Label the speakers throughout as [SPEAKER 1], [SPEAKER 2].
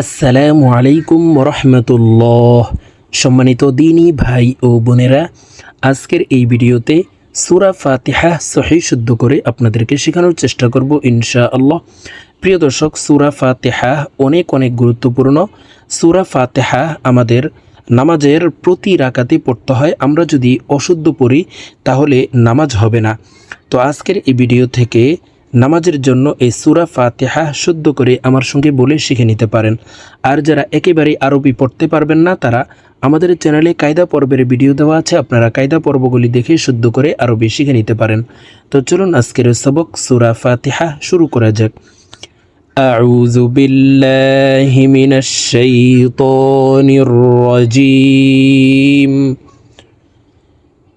[SPEAKER 1] আসসালামু আলাইকুম রহমতুল্লাহ সম্মানিত দিনী ভাই ও বোনেরা, আজকের এই ভিডিওতে সুরা ফাতিহা সহি শুদ্ধ করে আপনাদেরকে শেখানোর চেষ্টা করব ইনশা আল্লাহ প্রিয় দর্শক, সুরা ফাতেহা অনেক অনেক গুরুত্বপূর্ণ। সুরা ফাতেহা আমাদের নামাজের প্রতি রাকাতে পড়তে হয়। আমরা যদি অশুদ্ধ পড়ি, তাহলে নামাজ হবে না। তো আজকের এই ভিডিও থেকে নামাজের জন্য এই সুরা ফাতিহা শুদ্ধ করে আমার সঙ্গে বলে শিখে নিতে পারেন আর যারা একেবারে আরবি পড়তে পারবেন না তারা আমাদের চ্যানেলে কায়দা পর্বের ভিডিও দেওয়া আছে আপনারা কায়দা পর্বগুলি দেখে শুদ্ধ করে আরবি শিখে নিতে পারেন তো চলুন আজকের সবক সুরা ফাতিহা শুরু করা যাক أعوذ بالله من الشيطان الرجيم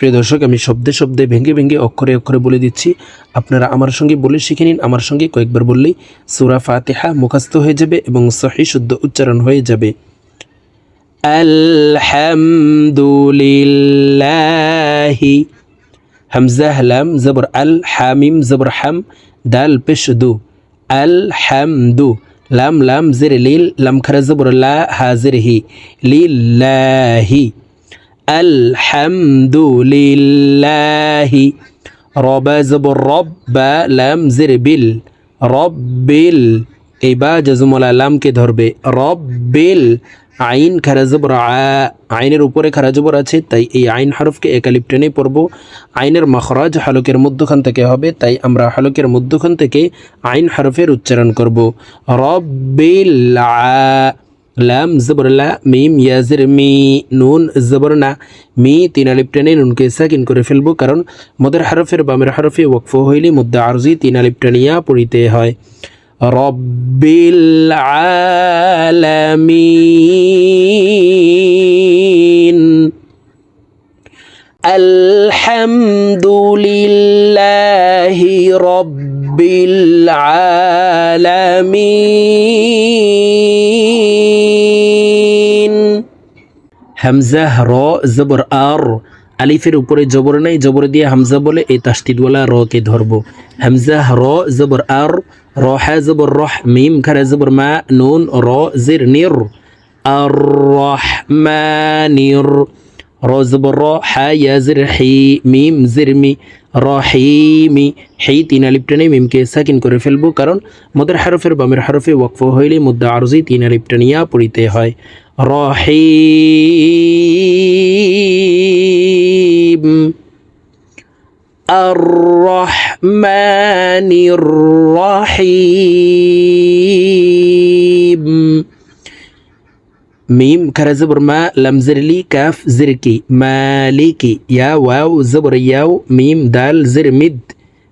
[SPEAKER 1] প্রিয় দর্শক, আমি শব্দে শব্দে ভেঙে ভেঙে অক্ষরে অক্ষরে বলে দিচ্ছি। আপনারা আমার সঙ্গে বলে শিখে নিন, আমার সঙ্গে কয়েকবার বললেই সুরা ফাতেহা মুখস্থ হয়ে যাবে এবং সহি শুদ্ধ উচ্চারণ হয়ে যাবে। আলহামদুলিল্লাহি, হামজা লাম জবর, আল, হামিম, জবর, হাম, দাল, পেশ আল হামদু লাম লাম, জের, লিল, লাম, খারা, জবর, লা হাজির হি। লিল্লাহি। আলহামদুলিল্লাহি রবা জবর রব্বা লাম জের বিল রব্বিল এই বা জজমলা লামকে ধরবে। রব্বিল আইন খারা জবর আ, আইনের উপরে খারা জবর আছে, তাই এই আইন হরফকে একালিপ টেনে পড়ব। আইনের মখরাজ হালকের মধ্যখান থেকে হবে, তাই আমরা হালকের মধ্যখান থেকে আইন হরফের উচ্চারণ করব। রব্বিল আ লাম জবরলা মিম ইয়াজের মি নুন জবরনা মি তিন আলিপ টেনে নুনকে সাকিন করে ফেলব কারণ মদের হরফের বামের হরফে ওয়াকফ হইলে মুদ্দা আরজি তিন আলিপ পড়িতে হয় রব্বিল আলামিন আলহামদুলিল্লাহি রব্বিল আলামিন। হামজাহ র, জবর, আর, আলিফের উপরে জবর নাই, জবর দিয়ে হামজা বলে এই তাস্তিদওয়ালা র কে ধরবো। হামজা, র, জবর, আর, র, হা, জবর, রহ, মিম খারা জবর, মা, নুন, র, জির, নির, আর, রহমানির। রজবর হায়াজির হি, মিম জিরমি রহিমি হি তিন আলিপ মিমকে সাকিন করে ফেলব, কারণ মদের হারফের বামের হারফে ওয়াকফ হইলে মুদ্দা আরজি তিন আলিপ টেনিয়া পড়িতে হয়। রহিম আর রহমানির রহিম মিম খারা জবর মা লাম জিরলি কাফ জিরকি মালিকি ইয়া ওয়াও জবর ইয়াও মিম দাল জির মিদ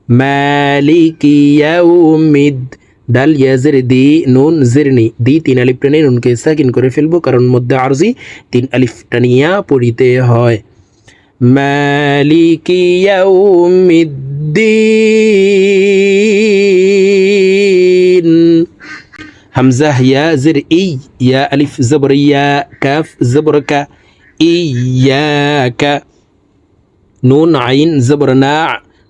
[SPEAKER 1] মালিকি ইয়াও মিদ দাল ইয়াজের দি নুন জিরনি দি তিন আলিফ টানে নুনকে সাকিন করে ফেলব কারণ মধ্যে আরজি তিন আলিফ টানিয়া পড়িতে হয় মালিকি ইয়াউমিদ্দিন হামজা ইয়া জের এই ইয়া আলিফ জবর ইয়া কাফ জবর কা ইয়া কা নুন আইন জবর না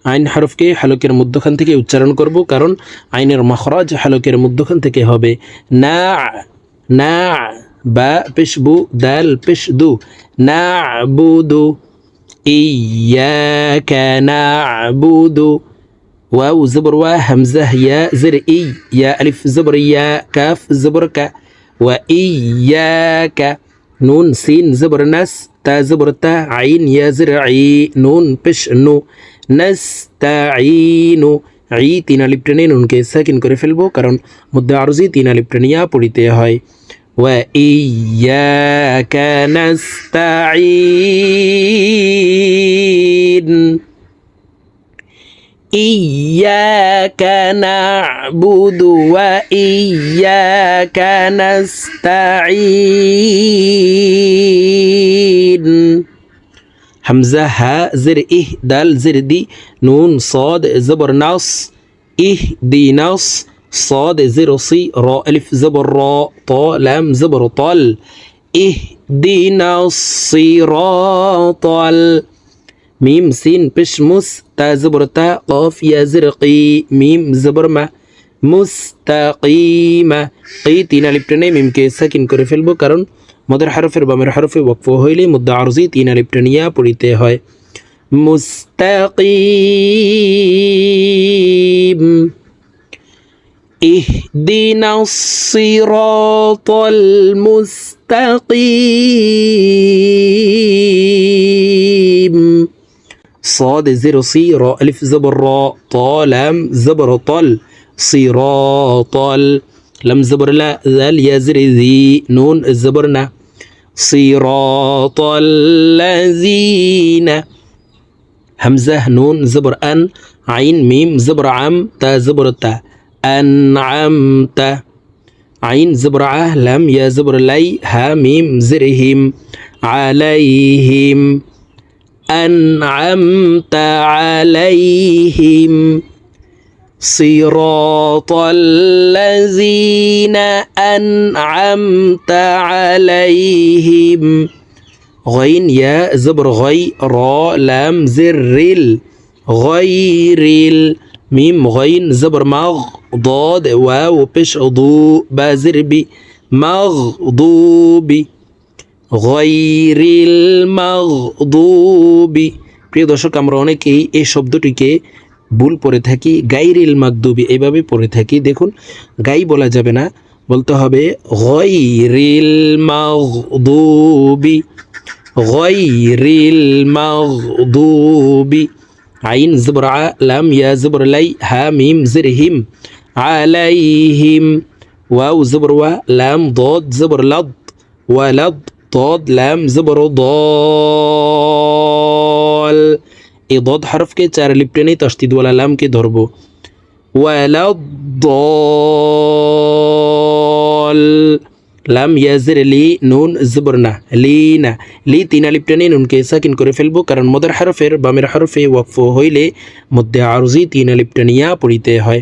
[SPEAKER 1] আইন হরফকে হালকের মধ্যখান থেকে উচ্চারণ করব কারণ আইনের মখরাজ হালকের মধ্যখান থেকে হবে। না না, বা পেশবু দাল পেশদু না বুদু ইয়া, কা, না বুদু واو زبر وا همزة يا زر إي يا ألف زبر يا كاف زبر ك وإياك نون سين زبر نس تا زبر تا عين يا زر عي نون بش نو নাস্তাঈনু ই তিন আলিপ টেনে নুনকে সাকিন করে ফেলবো কারণ মধ্যে আরজি তিন আলিপ টেনিয়া পড়িতে হয় وإياك نستعين إياك نعبد وإياك نستعين. حمزة ها زر إيه دال زر دي نون صاد زبر نص إيه دي نص صاد زر صي را ألف زبر راء طا لام زبر طال إيه دي نص صراط ميم سين بشمس তা জবর তা কফ ইয়া জিরকি মিম জবর মা মুস্তাকিমা এই তিন আলিফ টেনে মিমকে সাকিন করে ফেলবো কারণ মদের হরফের বামের হরফে ওয়াকফ হইলে মুদ্দা আরজি তিন আলিফ টেনিয়া পড়িতে হয় মুস্তাকিম اهدنا الصراط المستقيم صاد زر صي را ألف زبر طا لام زبر طل صراط ال- لم زبر لا ذال يا زر ذي نون زبرنا صراط الذين همزة نون زبر أن عين ميم زبر عم تا زبر تا أنعمت عين زبر ع لم يا زبر لي ها ميم زرهم عليهم أنعمت عليهم صراط الذين أنعمت عليهم غين يا زبر غي را لام زر ال غير ال ميم غين زبر مغ ضاد واو بش ضو بازر بي مغضوب গইরিল মাগদুবি। প্রিয় দর্শক, আমরা অনেকেই এই শব্দটিকে ভুল পড়ে থাকি গাইরিল মাগদুবি এভাবে পড়ে থাকি। দেখুন, গাই বলা যাবে না, বলতে হবে গইরিল মাগদুবি গইরিল মাগদুবি। আইন জবর আ, লাম, ইয়া জবর লাই, হা, মিম, জির, হিম, আলাইহিম। ওয়াও জবর ওয়া, লাম, দদ জবর লদ, ওয়া লদ। ضاد লাম জবর ضال এই ضاد হরফকে চার লিপ টেনে তসদিদ ওয়ালা লামকে ধরবো ওয়ালাদ ضال লাম ইয়াজের লি নুন জবর না লি না লি তিন আলিপ টেনে নুনকে সাকিন করে ফেলবো কারণ মদের হরফের বামের হরফে ওয়াকফ হইলে মধ্যে আরজি তিন আলিপ টেনিয়া পড়িতে হয়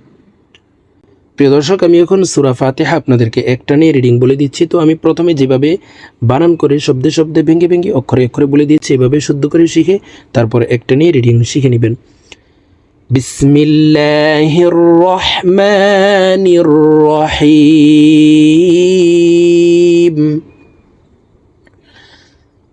[SPEAKER 1] প্রিয় দর্শক, আমি এখন সুরা ফাতেহা আপনাদেরকে একটা নিয়ে রিডিং বলে দিচ্ছি। তো আমি প্রথমে যেভাবে বানান করে শব্দে শব্দে ভেঙে ভেঙে, অক্ষরে অক্ষরে বলে দিচ্ছি, এভাবে শুদ্ধ করে শিখে তারপর একটা নিয়ে রিডিং শিখে নেবেন। বিসমিল্লাহির রহমানির রহিম।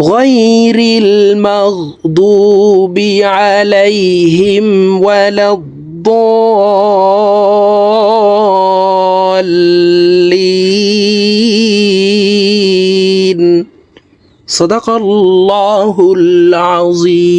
[SPEAKER 1] غير المغضوب عليهم ولا الضالين. صدق الله العظيم.